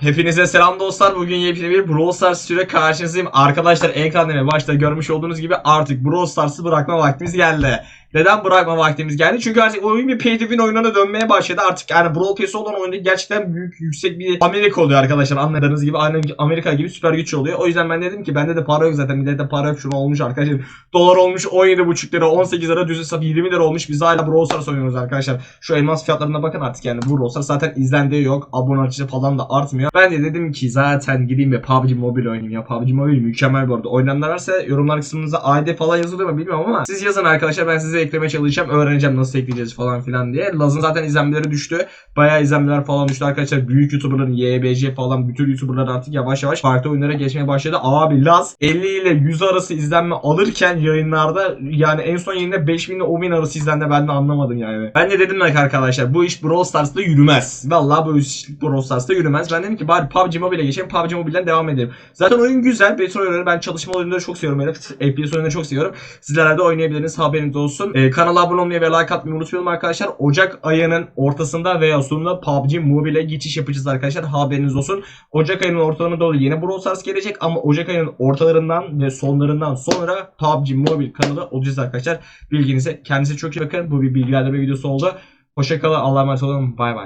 Hepinize selam dostlar. Bugün yepyeni bir Brawl Stars süre karşınızdayım. Arkadaşlar ekranda başta görmüş olduğunuz gibi artık Brawl Stars'ı bırakma vaktimiz geldi. Neden bırakma vaktimiz geldi? Çünkü artık oyun bir pay to win oyununa dönmeye başladı. Artık yani Brawl Pass olan oyunda gerçekten büyük yüksek bir Amerika oluyor arkadaşlar. Anladığınız gibi aynı Amerika gibi süper güç oluyor. O yüzden ben dedim ki bende de para yok zaten. Millette para yok. Şunu olmuş arkadaşlar. Dolar olmuş 17,5 lira 18 lira düz hesap 20 lira olmuş. Biz hala Brawl Stars oynuyoruz arkadaşlar. Şu elmas fiyatlarına bakın artık yani bu Brawl Stars zaten izlendiği yok. Abone açısı falan da artmıyor. Ben de dedim ki zaten gideyim ve PUBG Mobile oynayayım ya. PUBG Mobile mükemmel bu arada. Oynayanlar varsa yorumlar kısmınıza ID falan yazılıyor mu bilmiyorum ama siz yazın arkadaşlar ben size eklemeye çalışacağım. Öğreneceğim nasıl ekleyeceğiz falan filan diye. Laz'ın zaten izlenmeleri düştü. Bayağı izlenmeler falan düştü arkadaşlar. Büyük YouTuber'ların YBC falan bütün YouTuber'lar artık yavaş yavaş farklı oyunlara geçmeye başladı. Abi Laz 50 ile 100 arası izlenme alırken yayınlarda yani en son yayında 5000 ile 10000 arası izlendi ben de anlamadım yani. Ben de dedim bak arkadaşlar bu iş Brawl Stars'ta yürümez. Vallahi bu iş Brawl Stars'ta yürümez. Ben dedim ki bari PUBG Mobile'e geçelim. PUBG Mobile'den devam edelim. Zaten oyun güzel. Battle oyunları ben çalışma oyunları çok seviyorum. Yani FPS oyunları çok seviyorum. Sizler de oynayabilirsiniz haberiniz olsun. Ee, kanala abone olmayı ve like atmayı unutmayalım arkadaşlar. Ocak ayının ortasında veya sonunda PUBG Mobile'e geçiş yapacağız arkadaşlar. Haberiniz olsun. Ocak ayının ortalarına doğru yeni Brawl Stars gelecek ama Ocak ayının ortalarından ve sonlarından sonra PUBG Mobile kanalı olacağız arkadaşlar. Bilginize. Kendinize çok iyi bakın. Bu bir bilgilendirme videosu oldu. Hoşçakalın. Allah'a emanet olun. Bay bay.